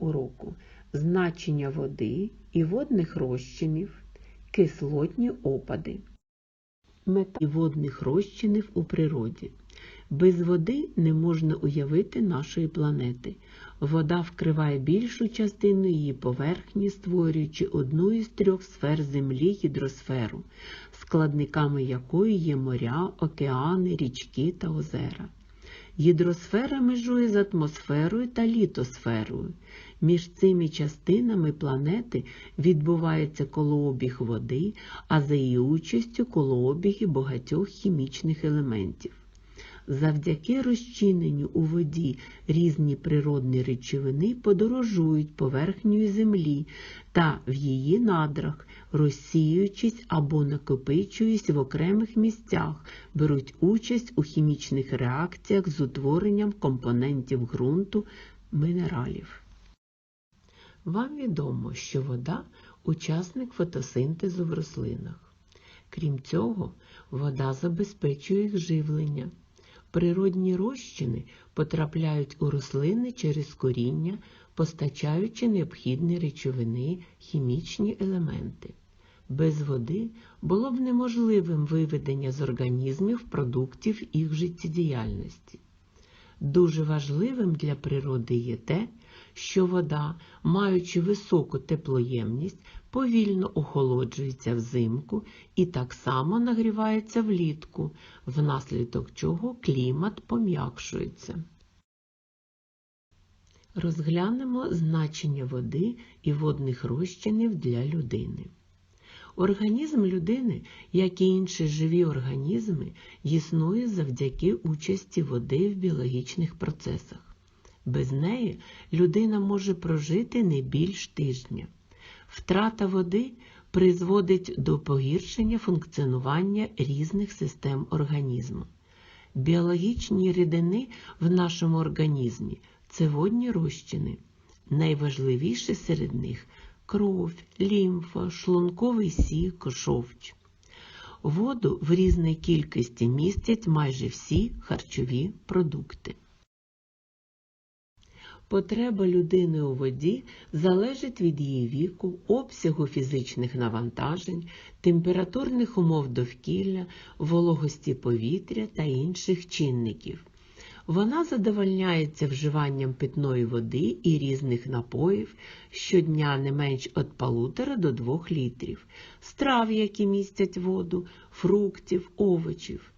уроку значення води і водних розчинів, кислотні опади. Мета водних розчинів у природі. Без води не можна уявити нашої планети. Вода вкриває більшу частину її поверхні, створюючи одну із трьох сфер Землі гідросферу, складниками якої є моря, океани, річки та озера. Гідросфера межує з атмосферою та літосферою. Між цими частинами планети відбувається колообіг води, а за її участю колообіги багатьох хімічних елементів. Завдяки розчиненню у воді різні природні речовини подорожують поверхнею землі та в її надрах, розсіюючись або накопичуючись в окремих місцях, беруть участь у хімічних реакціях з утворенням компонентів ґрунту мінералів. Вам відомо, що вода учасник фотосинтезу в рослинах. Крім цього, вода забезпечує їх живлення. Природні розчини потрапляють у рослини через коріння, постачаючи необхідні речовини, хімічні елементи. Без води було б неможливим виведення з організмів продуктів їх життєдіяльності. Дуже важливим для природи є те, що вода, маючи високу теплоємність, повільно охолоджується взимку і так само нагрівається влітку, внаслідок чого клімат пом'якшується. Розглянемо значення води і водних розчинів для людини. Організм людини, як і інші живі організми, існує завдяки участі води в біологічних процесах. Без неї людина може прожити не більш тижня. Втрата води призводить до погіршення функціонування різних систем організму. Біологічні рідини в нашому організмі це водні розчини. Найважливіше серед них кров, лімфа, шлунковий сік, жовч. Воду в різній кількості містять майже всі харчові продукти. Потреба людини у воді залежить від її віку, обсягу фізичних навантажень, температурних умов довкілля, вологості повітря та інших чинників. Вона задовольняється вживанням питної води і різних напоїв щодня не менш від полутора до двох літрів, страв, які містять воду, фруктів, овочів.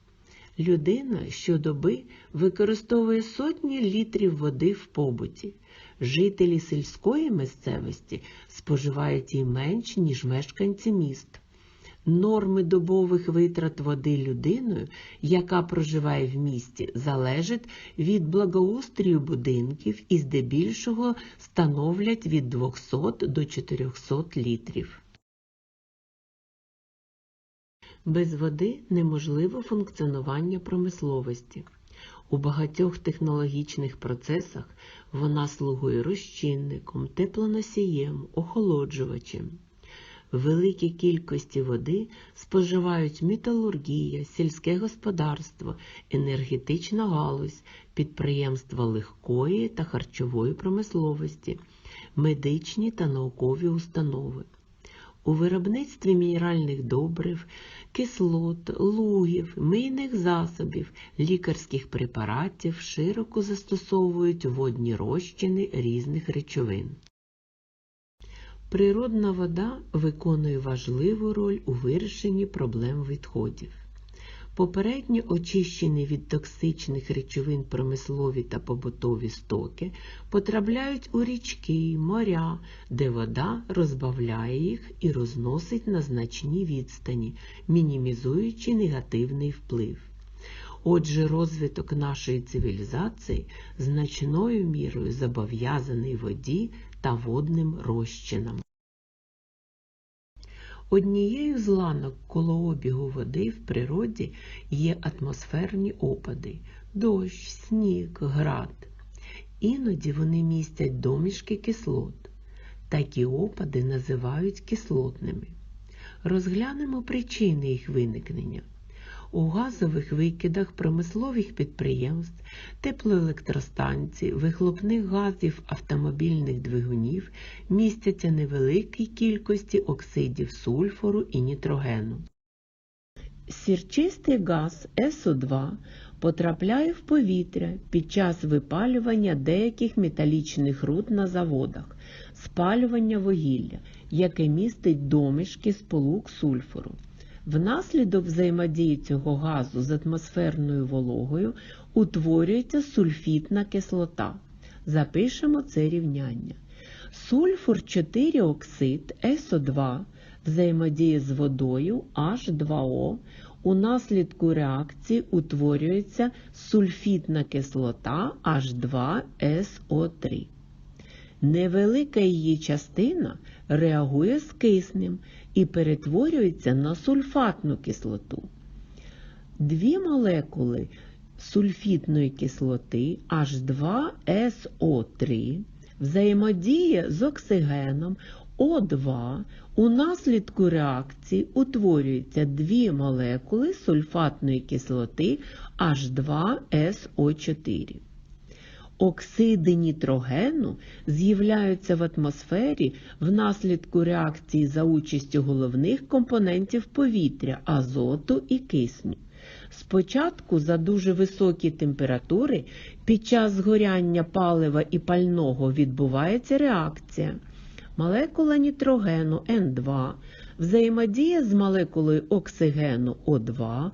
Людина щодоби використовує сотні літрів води в побуті. Жителі сільської місцевості споживають її менш, ніж мешканці міст. Норми добових витрат води людиною, яка проживає в місті, залежать від благоустрою будинків і здебільшого становлять від 200 до 400 літрів. Без води неможливо функціонування промисловості. У багатьох технологічних процесах вона слугує розчинником, теплоносієм, охолоджувачем. Великі кількості води споживають металургія, сільське господарство, енергетична галузь, підприємства легкої та харчової промисловості, медичні та наукові установи. У виробництві мінеральних добрив, кислот, лугів, мийних засобів, лікарських препаратів широко застосовують водні розчини різних речовин. Природна вода виконує важливу роль у вирішенні проблем відходів. Попередньо очищені від токсичних речовин промислові та побутові стоки потрапляють у річки, моря, де вода розбавляє їх і розносить на значні відстані, мінімізуючи негативний вплив. Отже, розвиток нашої цивілізації значною мірою зобов'язаний воді та водним розчинам. Однією з ланок колообігу води в природі є атмосферні опади дощ, сніг, град. Іноді вони містять домішки кислот. Такі опади називають кислотними. Розглянемо причини їх виникнення. У газових викидах промислових підприємств, теплоелектростанцій, вихлопних газів автомобільних двигунів містяться невеликі кількості оксидів сульфору і нітрогену. Сірчистий газ СО2 потрапляє в повітря під час випалювання деяких металічних руд на заводах, спалювання вугілля, яке містить домішки сполук сульфору. Внаслідок взаємодії цього газу з атмосферною вологою утворюється сульфітна кислота. Запишемо це рівняння. Сульфур 4 оксид СО2 взаємодіє з водою H2O. У наслідку реакції утворюється сульфітна кислота H2SO3. Невелика її частина реагує з киснем і перетворюється на сульфатну кислоту. Дві молекули сульфітної кислоти H2SO3 взаємодіє з оксигеном О2. У наслідку реакції утворюються дві молекули сульфатної кислоти H2SO4. Оксиди нітрогену з'являються в атмосфері внаслідку реакції за участю головних компонентів повітря азоту і кисню. Спочатку за дуже високі температури під час згоряння палива і пального відбувається реакція. Молекула нітрогену N2 взаємодіє з молекулою оксигену О2.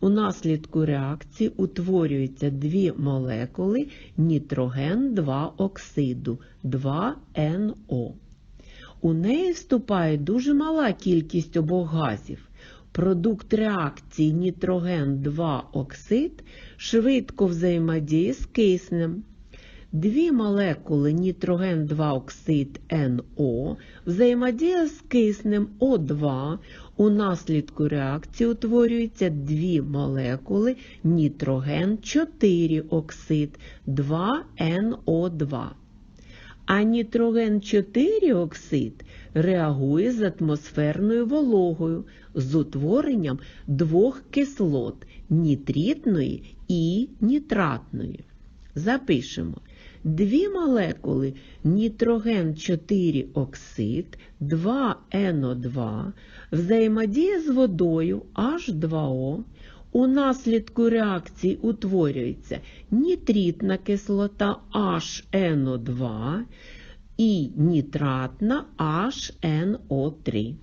У наслідку реакції утворюються дві молекули нітроген 2 оксиду 2НО. У неї вступає дуже мала кількість обох газів. Продукт реакції нітроген 2 оксид швидко взаємодіє з киснем. Дві молекули нітроген 2 оксид НО взаємодіє з киснем О2. У наслідку реакції утворюються дві молекули нітроген 4 оксид 2NO2. А нітроген 4 оксид реагує з атмосферною вологою з утворенням двох кислот нітритної і нітратної. Запишемо. Дві молекули нітроген 4 оксид 2NO2 взаємодіє з водою H2O. У наслідку реакції утворюється нітритна кислота HNO2 і нітратна HNO3.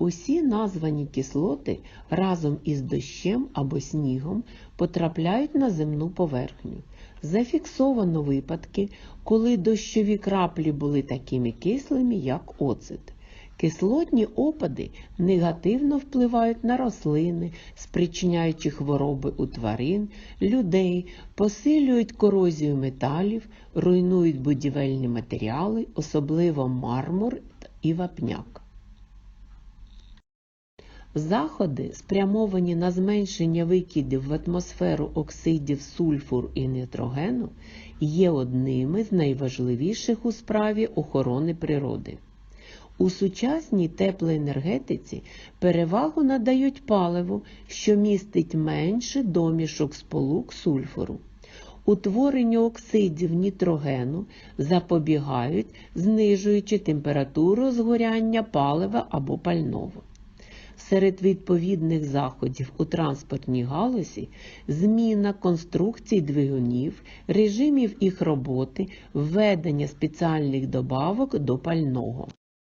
Усі названі кислоти разом із дощем або снігом потрапляють на земну поверхню. Зафіксовано випадки, коли дощові краплі були такими кислими, як оцет. Кислотні опади негативно впливають на рослини, спричиняючи хвороби у тварин, людей, посилюють корозію металів, руйнують будівельні матеріали, особливо мармур і вапняк. Заходи, спрямовані на зменшення викидів в атмосферу оксидів сульфур і нитрогену, є одними з найважливіших у справі охорони природи. У сучасній теплоенергетиці перевагу надають паливу, що містить менше домішок сполук сульфуру. Утворенню оксидів нітрогену запобігають, знижуючи температуру згоряння палива або пального. Серед відповідних заходів у транспортній галузі зміна конструкцій двигунів, режимів їх роботи, введення спеціальних добавок до пального.